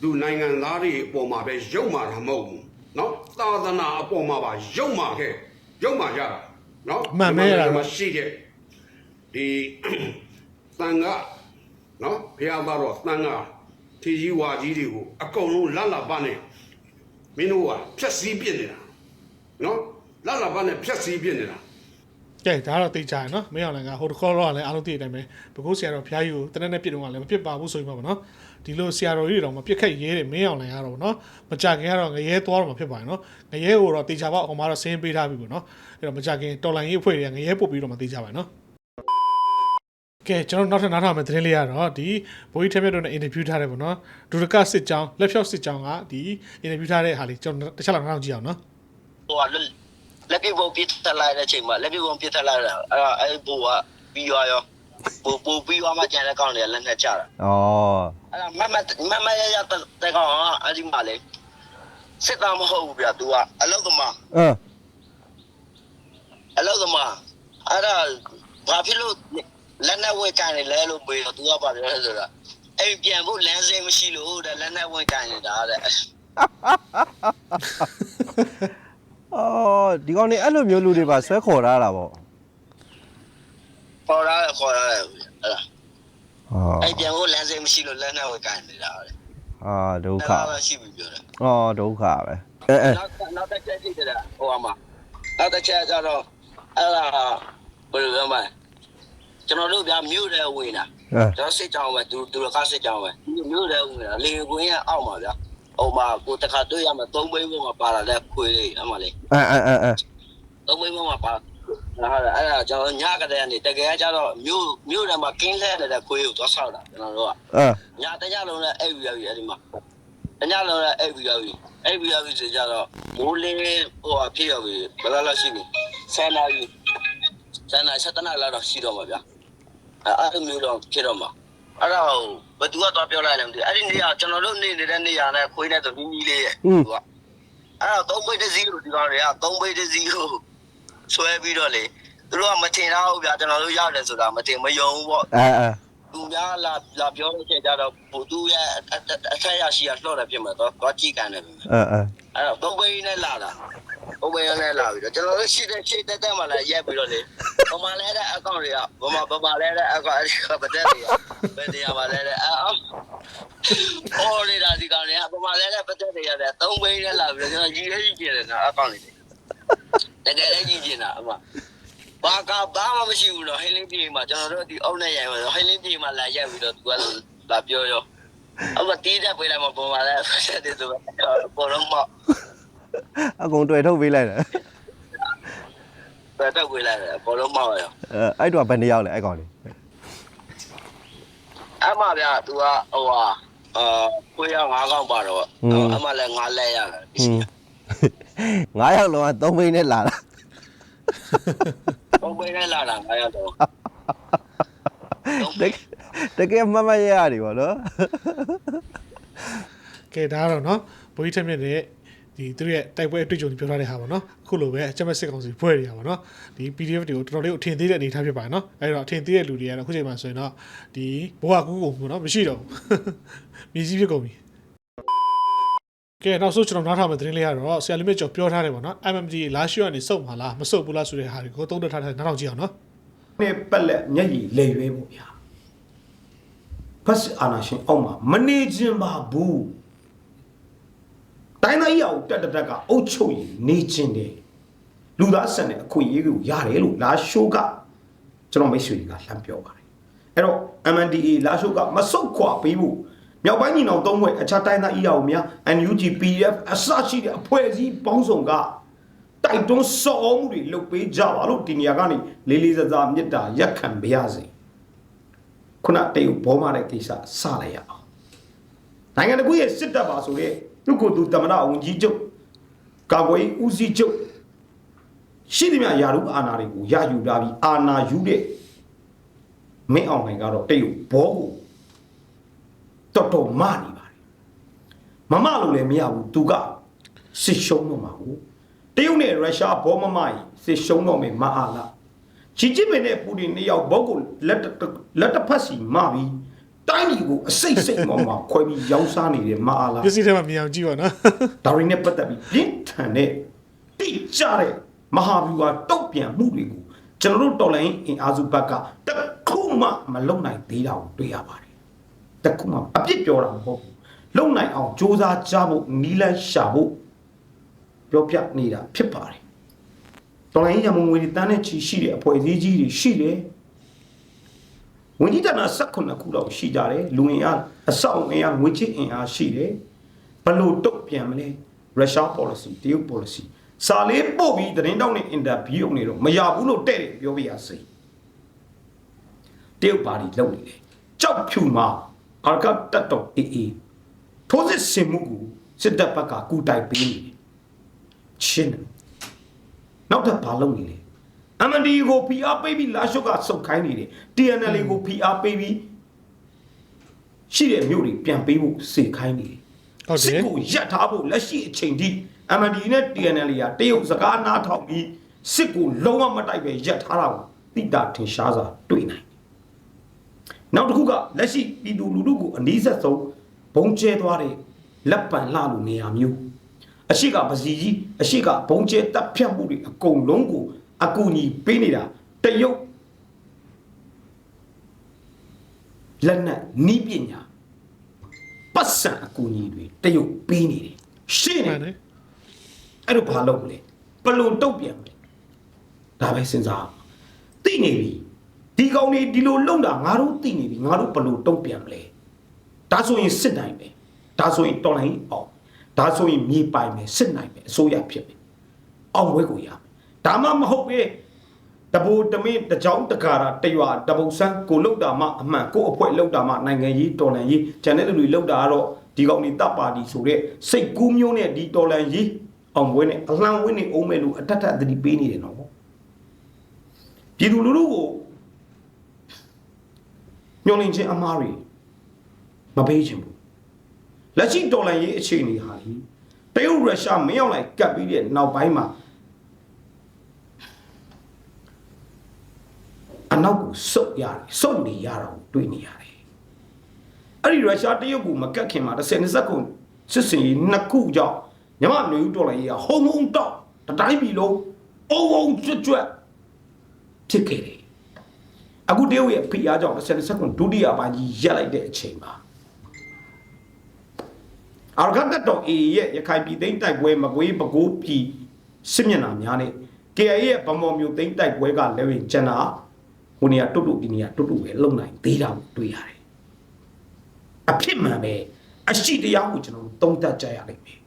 လူနိုင်ငံသားတွေအပေါ်မှာပဲရုပ်မာတာမဟုတ်ဘူးနော်သာသနာအပေါ်မှာပါရုပ်မာခဲ့ရုပ်မာကြတာနော်မှန်ပဲလားဒီမှာရှိတဲ့ဒီတန်ကနော်ဘုရားသားတော်တန်ကထီကြီးဝါကြီးတွေကိုအကုန်လုံးလတ်လပ်ပါနဲ့မင်းတို့ကဖြက်စီးပြစ်နေတာနော်လတ်လပ်ပါနဲ့ဖြက်စီးပြစ်နေတာကဲဒါကတော့သိကြရနော်မင်းအောင်လိုင်းကဟိုတခေါ်တော့လည်းအားလုံးသိတဲ့အတိုင်းပဲဘကိုးဆရာတော်ဖျားကြီးကိုတနက်နဲ့ပြစ်တော့ကလည်းမပြစ်ပါဘူးဆိုပြီးပါဗောနော် ဒီလိုဆရာတော်ကြီးတွေတော့မပြစ်ခက်ရဲတယ်မင်းအောင်လိုင်းကတော့ဗောနော်မကြခင်ကတော့ငရဲသွားတော့မှဖြစ်ပါတယ်နော်ငရဲကိုတော့တေချာပေါက်အောင်မတော့ဆင်းပေးထားပြီဗောနော်အဲ့တော့မကြခင်တော်လိုင်းရေးအဖွဲ့တွေကငရဲပုတ်ပြီးတော့မှတေချာပါနော်ကဲကျွန်တော်နောက်ထပ်နားထောင်မယ့်သတင်းလေးကတော့ဒီဘိုးကြီးထဲမြတ်တို့နဲ့အင်တာဗျူးထားတယ်ဗောနော်ဒူရကစစ်ကြောင်းလက်ဖြောက်စစ်ကြောင်းကဒီအင်တာဗျူးထားတဲ့ဟာလေးကျွန်တော်တစ်ချက်လောက်နားထောင်ကြည့်အောင်နော်ဟိုကလက်လက်ပြဘုံပြစ်ထလိုက်တဲ့အချိန်မှာလက်ပြဘုံပြစ်ထလိုက်တာအဲ့ဒါအဲ့ဘိုးကပြီးသွားရော ပူပူပြီးသွားမှကျန်တဲ့ကောင်တွေကလက်နဲ့ကြတာ။အော်အဲ့ဒါမမမမရရတဲ့ကောင်ကအဲ့ဒီမှာလေစစ်သားမဟုတ်ဘူးဗျ။ तू ကအလောက်သမား။အင်းအလောက်သမားအဲ့ဒါဘာဖြစ်လို့လက်နဲ့ဝဲကန်နေလဲလို့ပြောတော့ तू ကဘာပြောလဲဆိုတော့အဲ့ပြန်ဖို့လမ်းစင်းမရှိလို့တဲ့လက်နဲ့ဝဲကန်နေတာတဲ့။အော်ဒီကောင်နေအဲ့လိုမျိုးလူတွေပါဆွဲခေါ်ထားတာပေါ့။ ခေါ်ရတယ်ခေါ်ရတယ်အဲ့ဒါ။အော်အဲ့ပြန်ဖို့လမ်းစင်းမရှိလို့လက်နဲ့ဝဲကန်နေတာတဲ့အာဒုက္ခဒါပဲရှိပြီပြောတယ်။အော်ဒုက္ခပဲ။အဲအဲနောက်နောက်တစ်ချက်ရှိတယ်လားဟိုအမနောက်တစ်ချက်ကျတော့အဲ့ဒါဘယ်လိုပြောမလဲကျွန်တော်တို့ဗျာမြို့တယ်ဝင်တာအဲကျွန်တော်စစ်ကြောင်ပဲသူသူကစစ်ကြောင်ပဲမြို့တယ်ဝင်တာလေကွင်းရဲ့အောက်မှာဗျာဟိုမှာကိုတခါတွေ့ရမှာသုံးဘိန်းပေါ်မှာပါလာတဲ့ခွေးလေးအမလေးအဲအဲအဲအဲသုံးဘိန်းပေါ်မှာပါ ဟုတ်တယ်အဲ့ဒါကျွန်တော်ညကတည်းကနေတကယ်ကကျတော့မြို့မြို့ထဲမှာကင်းလဲနေတဲ့ခွေးကိုသွားဆောက်တာကျွန်တော်တို့ကအာညတညလုံးနဲ့အိပ်ပြီးရပြီအဲ့ဒီမှာတညလုံးနဲ့အိပ်ပြီးရပြီအိပ်ပြီးရပြီဆိုကြတော့မိုးလင်းဟိုအဖြစ်ရပြီဘယ်လောက်လောက်ရှိပြီဆယ်နာရီဆယ်နာရီ7နာရီလောက်တော့ရှိတော့မှာဗျာအဲ့အဲ့လိုမျိုးတော့ဖြစ်တော့မှာအဲ့တော့ဘသူကတော့ပြောလိုက်တယ်မသိအဲ့ဒီနေရာကျွန်တော်တို့နေနေတဲ့နေရာနဲ့ခွေးနဲ့ဆိုနီးနီးလေးရဲ့သူကအဲ့တော့သုံးပိတ်တစ်စီးကိုဒီကောင်တွေကသုံးပိတ်တစ်စီးကို ဆွဲပြီးတော့လေသူတို့ကမထင်တော့ဘူးဗျာကျွန်တော်တို့ရတယ်ဆိုတာမထင်မယုံဘူးပေါ့အာအာသူများလာလာပြောလို့ချက်ကြတော့ဘူသူရဲ့အထက်ရရှိရလှော့တယ်ဖြစ်မှာတော့တော့ကြည့်ကန်တယ်ပဲအာအာအဲ့တော့သုံးပိန်းနဲ့လာတာသုံးပိန်းနဲ့လာပြီးတော့ကျွန်တော်တို့ရှိတဲ့ရှိတဲ့တက်မှလည်းရက်ပြီးတော့လေဘမလဲတဲ့အကောင့်တွေကဘမဘမလဲတဲ့အကောင့်အဲ့ဒီကပတက်တွေကဘယ်နေရာမှာလဲတဲ့အော်အော်လေဒါဒီကောင်တွေကဘမလဲတဲ့ပတက်တွေရတယ်သုံးပိန်းနဲ့လာပြီးတော့ကျွန်တော်ကြီးရေးကြည့်တယ်နော်အကောင့်တွေ တကယ်လည်းကြည့်နေတာအမဘာကဘာမှမရှိဘူးတော့ဟိလင်းပြေးမှာကျွန်တော်တို့ဒီအုပ်နဲ့ရိုင်မှာဟိလင်းပြေးမှာလာရက်ပြီးတော့သူကလာပြောရောအမတီးတဲ့ပေးလိုက်မှာပုံပါလဲဆက်တယ်ဆိုတော့ပေါ်တော့မအကုန်တွေ့ထုတ်ပေးလိုက်တယ်ဘယ်တော့ပေးလိုက်လဲပေါ်တော့မရောအဲအဲ့တော့ဘယ်နှစ်ယောက်လဲအဲ့ကောင်လေးအမဗျာ तू ကဟိုဟာအာကိုရငါးကောင်းပါတော့အမလည်းငါးလဲရတယ် ဟင်းငါးယောက်လုံးကသုံးဘိန်းနဲ့လာတာပုံပေးနဲ့လာတာငါရတော့တကယ်တကယ်မမရရတယ်ဗောနော်ကဲဒါကတော့နော်ဘိုးကြီးထက်မြက်တဲ့ဒီသူတို့ရဲ့တိုက်ပွဲအတွေ့အကြုံတွေပြောထားတဲ့ဟာပေါ့နော်အခုလိုပဲအချက်မဲ့စစ်ကောင်စီဖွဲ့ရတာပေါ့နော်ဒီ PDF တွေကိုတော်တော်လေးအထင်သေးတဲ့အနေအထားဖြစ်ပါတယ်နော်အဲ့တော့အထင်သေးတဲ့လူတွေကတော့အခုချိန်မှာဆိုရင်တော့ဒီဘဝကူးကုန်ပေါ့နော်မရှိတော့ဘူးမြည်ကြီးဖြစ်ကုန်ပြီ ကဲနောက်ဆုံးကျွန်တော်နားထောင်မယ့်သတင်းလေးကတော့ဆရာလိမစ်ကျော်ပြောထားတယ်ပေါ့နော် MMD လာရှိုကနေစုပ်မှာလားမစုပ်ဘူးလားဆိုတဲ့ဟာတွေကိုသုံးသပ်ထားတဲ့နားထောင်ကြည့်အောင်နော်နဲ့ပက်လက်မျက်ရည်လေရွဲဖို့ဗျာဖတ်အာနာရှင်အောက်မှာမနေခြင်းပါဘူးတိုင်းသားကြီးအောင်တက်တက်တက်ကအုတ်ချုပ်ရည်နေခြင်းတယ်လူသားဆန်တဲ့အခွင့်အရေးကိုရတယ်လို့လာရှိုးကကျွန်တော်မိတ်ဆွေတွေကလှမ်းပြောပါတယ်အဲ့တော့ MNDA လာရှိုးကမဆုတ်ခွာပေးဖို့ မြောက်ပိုင်းညီနောင်သုံးဘွဲ့အခြားတိုင်းသားကြီးအောင်များ NUG PDF အစရှိတဲ့အဖွဲ့အစည်းပေါင်းစုံကတိုက်တွန်းစော်မှုတွေလုပ်ပေးကြပါလို့ဒီနေရာကနေလေးလေးစားစားမေတ္တာရက်ခံပါရစေခုနတရုတ်ဘောမတဲ့ကိစ္စစလိုက်ရအောင်နိုင်ငံတကူရဲ့စစ်တပ်ပါဆိုတဲ့သူကိုယ်သူတမနာဝန်ကြီးချုပ်ကာကွယ်ရေးဦးစီးချုပ်ရှိသမျှယာရုအာဏာတွေကိုရယူလာပြီးအာဏာယူတဲ့မင်းအောင်နိုင်ကတော့တရုတ်ဘောကို တော်တော်မနေပါတယ်မမလို့လည်းမရဘူးသူကစစ်ရှုံးတော့မှာဘူးတရုတ်နဲ့ရုရှားဘောမမကြီးစစ်ရှုံးတော့မယ်မအားလားချီချစ်ပင်နဲ့ပူတင်နှစ်ယောက်ဘောကိုလက်တစ်လက်တစ်ဖက်စီမပြီးတိုင်းပြည်ကိုအစိတ်စိတ်မောင်မှာခွဲပြီးရောင်းစားနေတယ်မအားလားပစ္စည်းထဲမှာမြင်အောင်ကြည့်ပါနော်ဒါရင်းနဲ့ပတ်သက်ပြီးပြင်းထန်တဲ့တိကျတဲ့မဟာဗျူဟာတုတ်ပြန်မှုတွေကိုကျွန်တော်တို့တော်လိုင်းအင်အားစုဘက်ကတခုမှမလုံနိုင်သေးတာကိုတွေ့ရပါတယ် တခုမှအပြစ်ပြောတာမဟုတ်ဘူးလုံနိုင်အောင်စ조사ကြဖို့နီးလန်းရှာဖို့ပြောပြနေတာဖြစ်ပါတယ်။တော်လိုင်းရမုံငွေတွေတန်းနဲ့ချီရှိတဲ့အဖွဲ့အစည်းကြီးတွေရှိတယ်။ဝင်ကြီးတနာ16ခုလောက်ရှိကြတယ်။လူဝင်အားအဆောက်အင်အားငွေချစ်အင်အားရှိတယ်။ဘလို့တုတ်ပြန်မလဲ။ Russia policy တရုတ် policy စာလေးပို့ပြီးသတင်းတောက်နဲ့အင်တာဗျူးနေတော့မရဘူးလို့တဲ့တယ်ပြောပြရစေ။တရုတ်ပါတီလုပ်နေတယ်။ကြောက်ဖြူမှာ အာကတ်တက်တော့အေးအေးထိုးစစ်ဆင်မှုကိုစစ်တပ်ဘက်ကကူတိုက်ပေးနေတယ်ချင်းတယ်နောက်ထပ်ဘာလုပ်နေလဲ MND ကိုဖိအားပေးပြီးလာရှုပ်ကစုတ်ခိုင်းနေတယ် TNL ကိုဖိအားပေးပြီးရှိတဲ့မြို့တွေပြန်ပေးဖို့စေခိုင်းနေတယ်ဟုတ်တယ်စစ်ကိုရပ်ထားဖို့လက်ရှိအချိန်ထိ MND နဲ့ TNL ကတရုတ်စကားနားထောင်ပြီးစစ်ကိုလုံးဝမတိုက်ပဲရပ်ထားတာကိုတိတာထင်ရှားစွာတွေ့နိုင်တယ် နောက်တစ်ခုကလက်ရှိပြည်သူလူထုကိုအနည်းဆက်ဆုံးဘုံကျဲသွားတဲ့လက်ပံလှလိုနေရာမျိုးအရှိကပစီကြီးအရှိကဘုံကျဲတပ်ဖြတ်မှုတွေအကုန်လုံးကိုအကူအညီပေးနေတာတရုတ်လက်နက်နီးပညာပတ်စံအကူအညီတွေတရုတ်ပေးနေတယ်ရှင်းမှနေန်တယ်အဲ့တော့ဘာလုပ်မလဲဘယ်လို့တုတ်ပြန်မလဲဒါပဲစဉ်းစားသိနေပြီ ဒီကောင်တွေဒီလိုလုံတာငါတို့သိနေပြီငါတို့ဘယ်လို့တုတ်ပြန်မလဲဒါဆိုရင်စစ်နိုင်မယ်ဒါဆိုရင်တော်လိုင်းအောင်ဒါဆိုရင်မြေပိုင်မယ်စစ်နိုင်မယ်အစိုးရဖြစ်မယ်အောင်ဝဲကိုရမယ်ဒါမှမဟုတ်ပဲတဘူတမင်းတကြောင်တကာတာတရွာတပုတ်ဆန်းကိုလောက်တာမှအမှန်ကိုအဖွဲ့လောက်တာမှနိုင်ငံရေးတော်လှန်ရေးဂျန်တဲ့လူတွေလောက်တာကတော့ဒီကောင်ဒီတပ်ပါတီဆိုတဲ့စိတ်ကူးမျိုးနဲ့ဒီတော်လှန်ရေးအောင်ပွဲနဲ့အလှမ်းဝင်းနေအောင်မဲ့လူအထက်ထက်သတိပေးနေတယ်နော်ပြည်သူလူထုကို ညှော်လင့်ခြင်းအမားတွေမပေးခြင်းဘူးလက်ရှိတော်လှန်ရေးအခြေအနေဟာလေတရုတ်ရုရှားမင်းအောင်လိုက်ကပ်ပြီးတဲ့နောက်ပိုင်းမှာအနောက်ကိုစုပ်ရတယ်စုပ်နေရတာကိုတွေ့နေရတယ်အဲ့ဒီရုရှားတရုတ်ကိုမကတ်ခင်မှာ30နှစ်ခုစစ်စင်ရေးနှစ်ခုကြောင့်ညမနေဦးတော်လိုက်ရဟုံဟုံတော့တတိုင်းပြည်လုံးအုံအုံကျွတ်ကျွတ်ဖြစ်ခဲ့တယ် အခုတရုတ်ရဲ့ဖိအားကြောင့်30နှစ်ခုဒုတိယပိုင်းကြီးရက်လိုက်တဲ့အချိန်မှာအာရခတ်တော်အေရဲ့ရခိုင်ပြည်သိမ်းတိုက်ပွဲမကွေးပကိုးပြည်စစ်မျက်နှာများနဲ့ KIA ရဲ့ဗမော်မျိုးသိမ်းတိုက်ပွဲကလည်းဝင်ကျန်တာဟိုနေရာတွတ်တွတ်ဒီနေရာတွတ်တွတ်ပဲလုံနိုင်သေးတာကိုတွေ့ရတယ်အဖြစ်မှန်ပဲအရှိတရားကိုကျွန်တော်တို့သုံးသပ်ကြရလိမ့်မယ်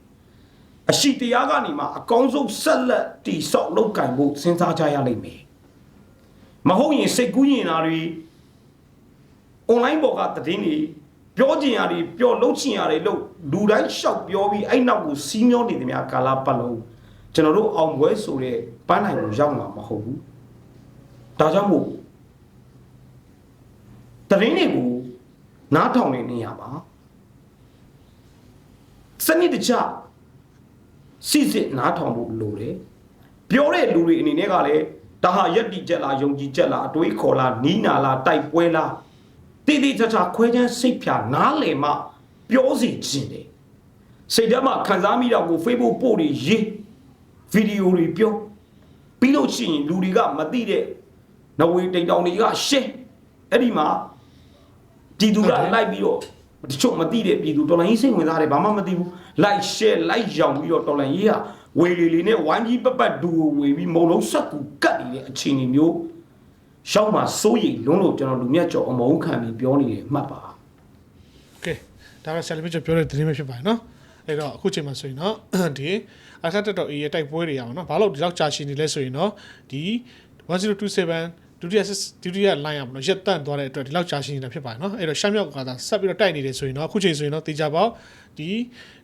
အရှိတရားကနေမှအကောင်းဆုံးဆက်လက်တည်ဆောက်လုပ်ကင်ဖို့စဉ်းစားကြရလိမ့်မယ် မဟုတ်ရင်စိတ်ကူးရင်တာတွေ online ပေါ်ကသတင်းတွေပြောချင်ရတယ်ပြောလုပ်ချင်ရတယ်လို့လူတိုင်းရှောက်ပြောပြီးအဲ့နောက်ကိုစီးမျောနေတယ်များကာလာပတ်လုံးကျွန်တော်တို့အောင်ပွဲဆိုတဲ့ပန်းနိုင်ကိုရောက်မှာမဟုတ်ဘူးဒါကြောင့်မို့တရင်းတွေကိုနားထောင်နေနေရပါစနစ်တကျစစ်စစ်နားထောင်ဖို့လိုတယ်ပြောတဲ့လူတွေအနေနဲ့ကလည်း ဒါဟာယက်တိချက်လားယုံကြည်ချက်လားအတွေးခေါ်လားနီးနာလားတိုက်ပွဲလားတိတိကျကျခွဲခြမ်းစိတ်ဖြာနားလည်မှပြောစီခြင်းတယ်စိတ်ထဲမှာခံစားမိတာကို Facebook ပို့တွေရေးဗီဒီယိုတွေပြောပြီးလို့ရှိရင်လူတွေကမသိတဲ့နဝေတိန်တောင်တွေကရှင်းအဲ့ဒီမှာပြည်သူကလိုက်ပြီးတော့တချို့မသိတဲ့ပြည်သူတော်လိုင်းစိတ်ဝင်စားတယ်ဘာမှမသိဘူးလိုက် share လိုက်ရောင်ပြီးတော့တော်လိုင်းရေးက ဝေလီလီနဲ့ဝိုင်းကြီးပပတ်ဒူကိုဝေပြီးမုံလုံးဆက်ကူကတ်နေတဲ့အခြေအနေမျိုးရှောက်မှာစိုးရိမ်လွန်းလို့ကျွန်တော်လူမြတ်ကျော်အမုန်းခံပြီးပြောနေတယ်မှတ်ပါ โอเคဒါက celebrate ပြောတဲ့သတင်းပဲဖြစ်ပါတယ်เนาะအဲ့တော့အခုချိန်မှာဆိုရင်เนาะဒီအခက်တက်တော် A ရဲ့တိုက်ပွဲတွေအောင်เนาะဘာလို့ဒီလောက်ကြာရှည်နေလဲဆိုရင်เนาะဒီ1027ဒုတိယဒုတိယ line ရပါတော့ရက်တန့်သွားတဲ့အတွက်ဒီလောက်ကြာရှည်နေတာဖြစ်ပါတယ်เนาะအဲ့တော့ရှမ်းမြောက်ကသာဆက်ပြီးတော့တိုက်နေတယ်ဆိုရင်เนาะအခုချိန်ဆိုရင်เนาะတေချာပေါက်ဒီ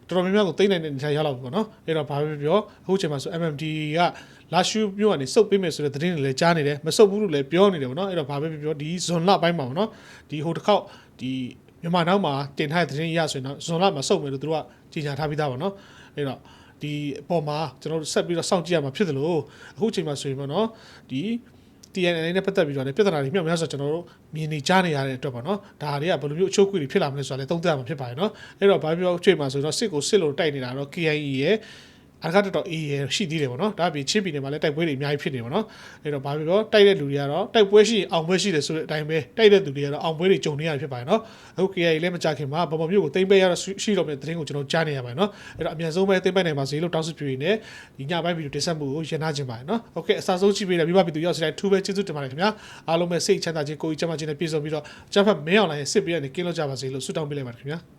တော်တော်များများကိုသိနိုင်တဲ့နေရာရောက်လာပြီပေါ့နော်အဲ့တော့ဘာပဲပြောအခုချိန်မှာဆို MMD ကလာရှူမြို့ကနေစုပ်ပေးမယ်ဆိုတဲ့သတင်းတွေလည်းကြားနေတယ်မစုပ်ဘူးလို့လည်းပြောနေတယ်ပေါ့နော်အဲ့တော့ဘာပဲပြောဒီဇွန်လပိုင်းမှာပေါ့နော်ဒီဟိုတစ်ခေါက်ဒီမြန်မာနောက်မှာတင်ထားတဲ့သတင်းရဆိုရင်တော့ဇွန်လမှာစုပ်မယ်လို့သူတို့ကကြေညာထားပြီးသားပေါ့နော်အဲ့တော့ဒီအပေါ်မှာကျွန်တော်တို့ဆက်ပြီးတော့စောင့်ကြည့်ရမှာဖြစ်တယ်လို့အခုချိန်မှာဆိုရင်ပေါ့နော်ဒီ TNL နဲ့ပတ်သက်ပြီးတော့လည်းပြဿနာတွေမြောက်များဆိုကျွန်တော်တို့မြင်နေကြားနေရတဲ့အတွက်ပေါ့နော်ဒါတွေကဘယ်လိုမျိုးအချိုးကွေတွေဖြစ်လာမလဲဆိုတာလည်းသုံးသပ်ရမှာဖြစ်ပါတယ်နော်အဲ့တော့ဘာပြောချိန်မှာဆိုတော့စစ်ကိုစစ်လို့တိုက်နေတာတော့ KIE ရဲ့ အကားတော် A ရရှိသေးတယ်ပေါ့နော်ဒါအပြင်ချင်းပြည်နယ်မှာလည်းတိုက်ပွဲတွေအများကြီးဖြစ်နေပါတော့အဲ့တော့ဘာပြောတိုက်တဲ့လူတွေကတော့တိုက်ပွဲရှိအောင်ပွဲရှိတယ်ဆိုတဲ့အတိုင်းပဲတိုက်တဲ့လူတွေကတော့အောင်ပွဲတွေကြုံနေရဖြစ်ပါတယ်နော်အခု KIA လည်းမကြခင်မှာဗမာမျိုးကိုတိမ့်ပေးရတော့ရှိတော့မယ့်သတင်းကိုကျွန်တော်ကြားနေရပါတယ်နော်အဲ့တော့အမြန်ဆုံးပဲတိမ့်ပေးနိုင်ပါစေလို့တောင်းဆိုပြရင်းနဲ့ဒီညပိုင်းဗီဒီယိုတင်ဆက်မှုကိုရန်နာခြင်းပါတယ်နော်โอเคအစားဆုံးကြည့်ပေးတဲ့မိဘပြည်သူရောက်စီတိုင်းထူးပဲကျေးဇူးတင်ပါတယ်ခင်ဗျာအားလုံးပဲစိတ်ချမ်းသာခြင်းကိုယ်ကြီးချမ်းသာခြင်းနဲ့ပြည့်စုံပြီးတော့ကျန်းဖတ်မင်းအောင်လိုင်းရဲ့စစ်ပေးရနေကင်းလို့ကြပါစေလို့ဆုတောင်းပေးလိုက်ပါတယ်ခင်ဗျာ